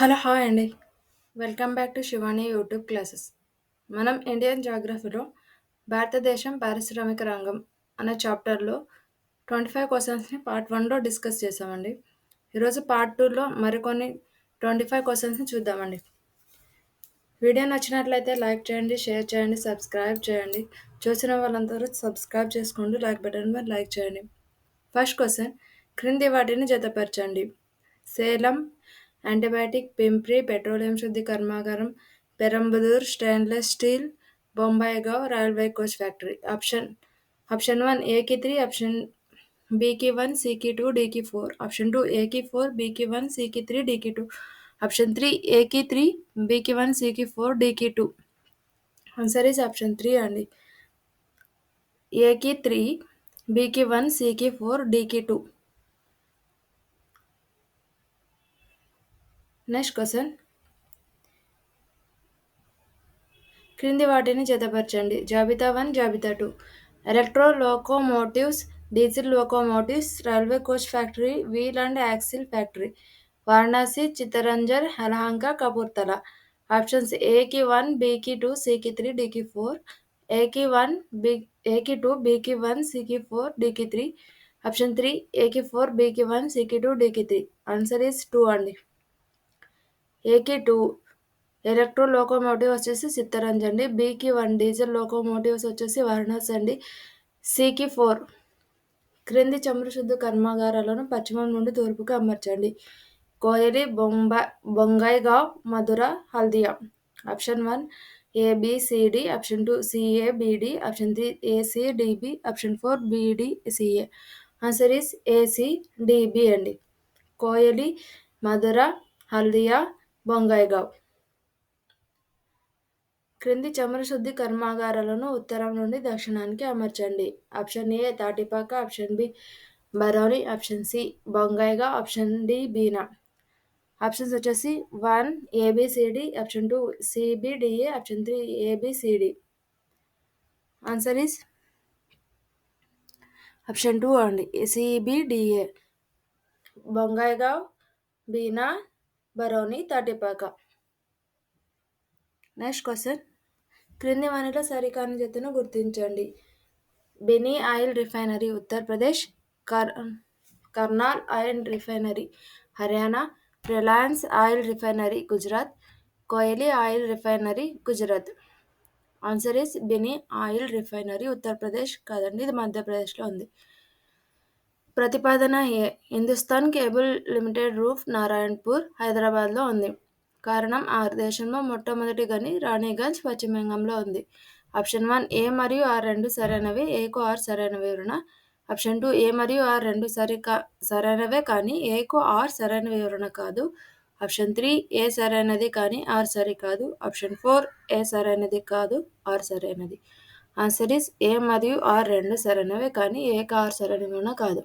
Hello hi అండి. Welcome back to Shivani YouTube classes. మనం Indian జాగ్రఫీలో భారతదేశం పారిశ్రామిక రంగం అనే చాప్టర్లో ట్వంటీ ఫైవ్ క్వశ్చన్స్ని పార్ట్ వన్లో డిస్కస్ చేసామండి ఈరోజు పార్ట్ టూలో మరికొన్ని ట్వంటీ ఫైవ్ క్వశ్చన్స్ని చూద్దామండి. వీడియో నచ్చినట్లయితే లైక్ చేయండి షేర్ చేయండి సబ్స్క్రైబ్ చేయండి. చూసిన వాళ్ళందరూ సబ్స్క్రైబ్ చేసుకోండి లైక్ బటన్ మీద లైక్ చేయండి. ఫస్ట్ క్వశ్చన్ క్రింది వాటిని జతపరచండి. సేలం యాంటీబయాటిక్ పెంప్రి పెట్రోలియం శుద్ధి కర్మాగారం Perambudur stainless steel Bongaigaon railway coach factory. Option option one ఏకి త్రీ ఆప్షన్ బీకి వన్ సికి టూ డీకి ఫోర్. ఆప్షన్ టూ ఏకి ఫోర్ బీకి వన్ సికి త్రీ డీకి టూ. ఆప్షన్ త్రీ ఏకి త్రీ బీకి వన్ సికి four డీకి two. Answer is option three అండి. ఏకి త్రీ బీకి వన్ సికి ఫోర్ డీకి టూ. నెక్స్ట్ క్వశ్చన్ క్రింది వాటిని జతపరచండి. జాబితా వన్ జాబితా two. Electro locomotives diesel locomotives railway coach factory wheel and axle factory Varanasi Chittaranjan Yelahanka Kapurthala options ఏకి వన్ బీకి టూ సికి త్రీ డికి ఫోర్ ఏకి వన్ బి ఏకి టూ బీకి వన్ సికి ఫోర్ డికి త్రీ ఆప్షన్ త్రీ ఏకి ఫోర్ బీకి వన్ సికి టూ డికి త్రీ ఆన్సర్ ఈస్ టూ అండి ఏకి టూ. ఎలక్ట్రో లోకోమోటివ్ వచ్చేసి చిత్తరంజన్ అండి. బీకి వన్ డీజిల్ లోకోమోటివ్స్ వచ్చేసి వారణాసి అండి. సికి ఫోర్. క్రింది చమురు శుద్ధ కర్మాగారాలను పశ్చిమం నుండి తూర్పుకు అమర్చండి. Koyali bomba Bongaigaon Mathura Haldia. Option one A B C D option two C A B D option three A C D B option four B D C A answer is A C D B అండి. కోయలి మధుర హల్దియా బొంగాయిగావ్ క్రింది చమురు శుద్ధి కర్మాగారాలను ఉత్తరం నుండి దక్షిణానికి అమర్చండి. Option A Tatipaka. Option B Barauni. Option C Bongaigaon option D Bina. Options వచ్చేసి one A B C D option two C B D A option three A B C D answer is option two అండి. C B D A Bongaigaon Bina Barauni Tatipaka next question క్రింది వానిలో సరికాని జతను గుర్తించండి. Benny oil refinery Uttar Pradesh కర్ Karnal oil refinery Haryana Reliance oil refinery Gujarat Koyali oil refinery Gujarat answer is Bina oil refinery Uttar Pradesh కాదండి ఇది మధ్యప్రదేశ్లో ఉంది. ప్రతిపాదన ఏ Hindustan cable limited Rupnarayanpur హైదరాబాద్లో ఉంది. కారణం ఆ దేశంలో మొట్టమొదటి గని రాణిగంజ్ పశ్చిమ బెంగంలో ఉంది. ఆప్షన్ వన్ ఏ మరియు ఆర్ రెండు సరైనవి ఏకు ఆర్ సరైన వివరణ. ఆప్షన్ టూ ఏ మరియు ఆర్ రెండు సరి సరైనవే కానీ ఏకు ఆర్ సరైన వివరణ కాదు. ఆప్షన్ త్రీ ఏ సరైనది కానీ ఆర్ సరి కాదు. ఆప్షన్ ఫోర్ ఏ సరైనది కాదు ఆర్ సరైనది. ఆన్సర్ ఇస్ ఏ మరియు ఆర్ రెండు సరైనవే కానీ ఏక ఆర్ సరైన వివరణ కాదు.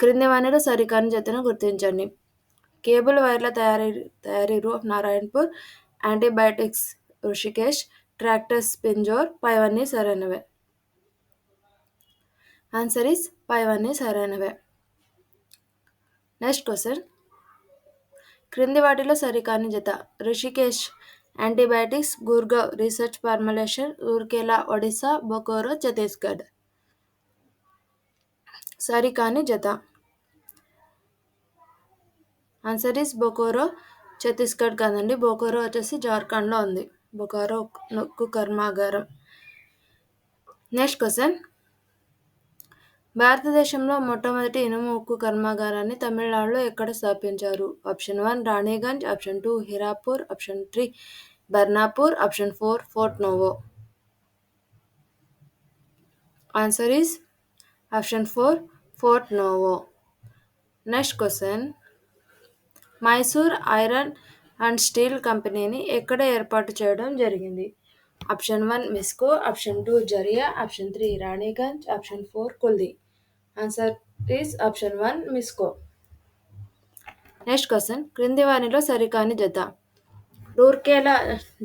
క్రింది వాణిలో సరికాని జతను గుర్తించండి. కేబుల్ వైర్ల తయారీ తయారీ Rupnarayanpur antibiotics Rishikesh tractors Pinjore పైవన్నీ సరైనవే. ఆన్సర్ ఇస్ పైవన్నీ సరైనవే. Next question. క్రింది వాటిలో సరికాని జత. Rishikesh antibiotics Gurgaon research formulation Rourkela Odisha Bokaro Chhattisgarh. సరికాని జత. ఆన్సర్ ఈస్ బొకోరో ఛత్తీస్గఢ్ కాదండి. బొకోరో వచ్చేసి జార్ఖండ్లో ఉంది. బొకారో ఉక్కు కర్మాగారం. నెక్స్ట్ క్వశ్చన్ భారతదేశంలో మొట్టమొదటి ఇనుము ఉక్కు కర్మాగారాన్ని తమిళనాడులో ఎక్కడ స్థాపించారు? Option one Raniganj option two Hirapur option three Burnpur option four Porto Novo answer is option four Porto Novo next question Mysore iron and steel కంపెనీని ఎక్కడ ఏర్పాటు చేయడం జరిగింది? Option one Misco option two Jharia option three Raniganj option four Kulti answer is option one Misco next question క్రింది వారిలో సరికాని జత. Rourkela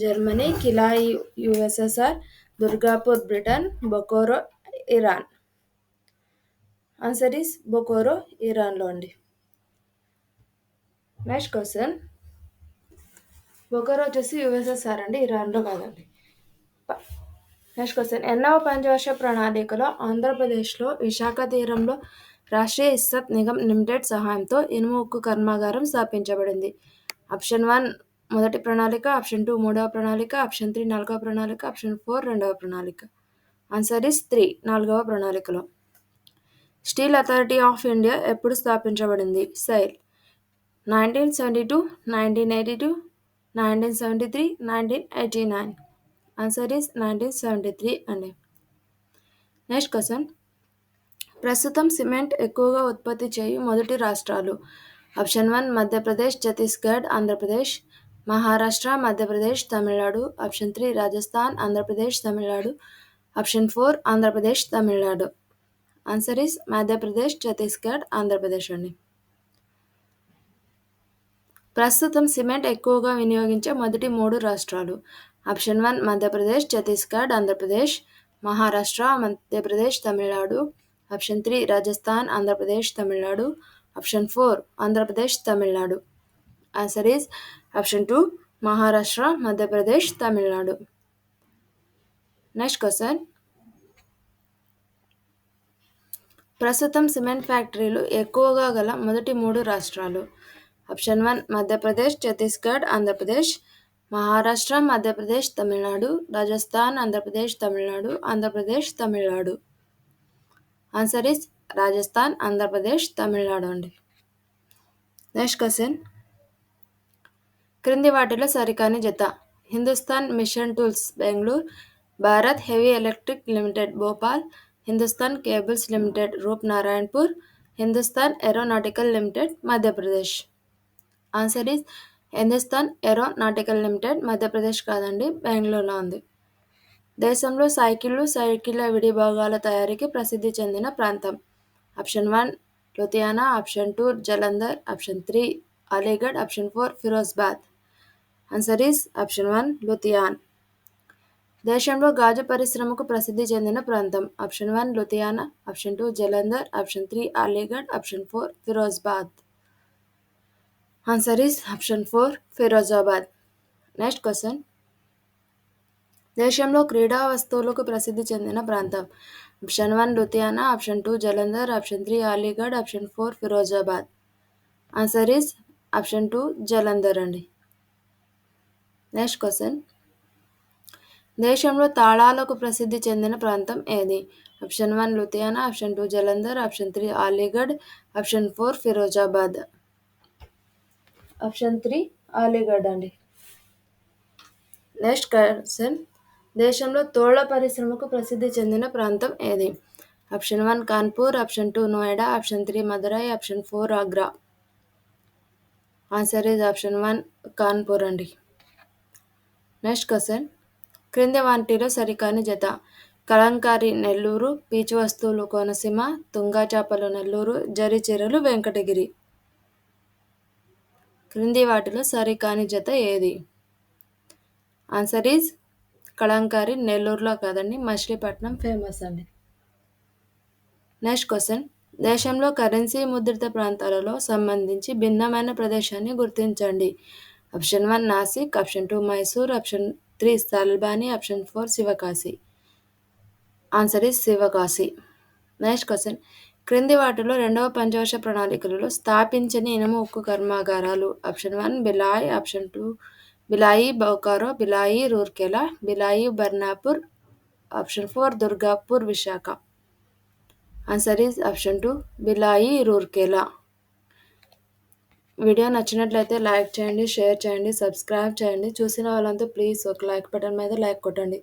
Germany Bhilai USSR Durgapur Britain Bokaro Iran answer is Bokaro ఇరాన్లో అండి. నెక్స్ట్ క్వశ్చన్ బొకోరో వచ్చేసి USSR అండి ఇరాన్లో కాదండి. నెక్స్ట్ క్వశ్చన్ ఎన్నవ పంచవర్ష ప్రణాళికలో ఆంధ్రప్రదేశ్లో విశాఖ తీరంలో రాష్ట్రీయ ఇస్సత్ నిగమ్ లిమిటెడ్ సహాయంతో ఇనుము ఉక్కు కర్మాగారం స్థాపించబడింది. ఆప్షన్ వన్ మొదటి ప్రణాళిక. ఆప్షన్ టూ మూడవ ప్రణాళిక. ఆప్షన్ త్రీ నాలుగవ ప్రణాళిక. ఆప్షన్ ఫోర్ రెండవ ప్రణాళిక. ఆన్సర్ ఇస్ త్రీ నాలుగవ ప్రణాళికలో. స్టీల్ అథారిటీ ఆఫ్ ఇండియా ఎప్పుడు స్థాపించబడింది? SAIL nineteen seventy two nineteen eighty two nineteen seventy three nineteen eighty nine. Answer is nineteen seventy three అండి. Next question. ప్రస్తుతం సిమెంట్ ఎక్కువగా ఉత్పత్తి చేయు మొదటి రాష్ట్రాలు. Option one Madhya Pradesh Chhattisgarh Andhra Pradesh Maharashtra Madhya Pradesh Tamil Nadu. Option three Rajasthan Andhra Pradesh Tamil Nadu. Option four Andhra Pradesh Tamil Nadu. Answer is Madhya Pradesh Chhattisgarh Andhra Pradesh అండి ప్రస్తుతం cement ఎక్కువగా వినియోగించే మొదటి మూడు రాష్ట్రాలు. Option one Madhya Pradesh Chhattisgarh Andhra Pradesh Maharashtra Madhya Pradesh Tamil Nadu option three Rajasthan Andhra Pradesh Tamil Nadu option four Andhra Pradesh Tamil Nadu answer is option two Maharashtra Madhya Pradesh Tamil Nadu next question ప్రస్తుతం cement ఫ్యాక్టరీలు ఎక్కువగా గల మొదటి మూడు రాష్ట్రాలు. Option one Madhya Pradesh Chhattisgarh Andhra Pradesh Maharashtra Madhya Pradesh Tamil Nadu Rajasthan Andhra Pradesh Tamil Nadu Andhra Pradesh Tamil Nadu. Answer is Rajasthan Andhra Pradesh Tamil Nadu అండి. Next question. క్రింది వాటిలో సరికాని జత. Hindustan machine tools Bengaluru Bharat heavy electric limited Bhopal Hindustan cables limited Rup Narayanpur Hindustan aeronautical limited Madhya Pradesh. Answer is Hindustan aeronautical limited Madhya Pradesh కాదండి బెంగళూరులో ఉంది. దేశంలో సైకిళ్ళు సైకిళ్ళ విడి భాగాల తయారీకి ప్రసిద్ధి చెందిన ప్రాంతం. Option one Ludhiana. Option two Jalandhar. Option three Aligarh. Option four Firozabad. Answer is option one Ludhiana. దేశంలో గాజు పరిశ్రమకు ప్రసిద్ధి చెందిన ప్రాంతం. Option one Ludhiana option two Jalandhar option three Aligarh option four Firozabad. Answer is option four Firozabad. Next question. దేశంలో క్రీడా వస్తువులకు ప్రసిద్ధి చెందిన ప్రాంతం. Option one Ludhiana option two Jalandhar option three Aligarh option four Firozabad. Answer is option two Jalandhar అండి. Next question. దేశంలో తాళాలకు ప్రసిద్ధి చెందిన ప్రాంతం ఏది? Option one Ludhiana option two Jalandhar option three Aligarh option four Firozabad. Option three Aligarh అండి. Next question. దేశంలో తోళ్ళ పరిశ్రమకు ప్రసిద్ధి చెందిన ప్రాంతం ఏది? Option one Kanpur option two Noida option three Madurai option four Agra. Answer is option one Kanpur అండి. Next question. క్రింది వాటిలో సరికాని జత. కలంకారి నెల్లూరు పీచు వస్తువులు కోనసీమ తుంగా చేపలు నెల్లూరు జరి చీరలు వెంకటగిరి. క్రింది వాటిలో సరికాని జత ఏది? ఆన్సర్ ఈజ్ కలంకారి నెల్లూరులో కాదండి మచిలీపట్నం ఫేమస్ అండి. Next question. దేశంలో కరెన్సీ ముద్రిత ప్రాంతాలలో సంబంధించి భిన్నమైన ప్రదేశాన్ని గుర్తించండి. Option one Nashik option two Mysore option three Salboni option four Sivakasi answer is Sivakasi next question క్రింది వాటిలో రెండవ పంచవర్ష ప్రణాళికలలో స్థాపించని ఇనుము ఉక్కు కర్మాగారాలు option one Bhilai option two Bhilai Bokaro Bhilai Rourkela Bhilai Burnpur option four Durgapur Visakha answer is option two Bhilai Rourkela video నచ్చినట్లయితే లైక్ చేయండి షేర్ చేయండి సబ్స్క్రైబ్ చేయండి. చూసిన వాళ్ళంతా ప్లీజ్ ఒక లైక్ బటన్ మీద లైక్ కొట్టండి.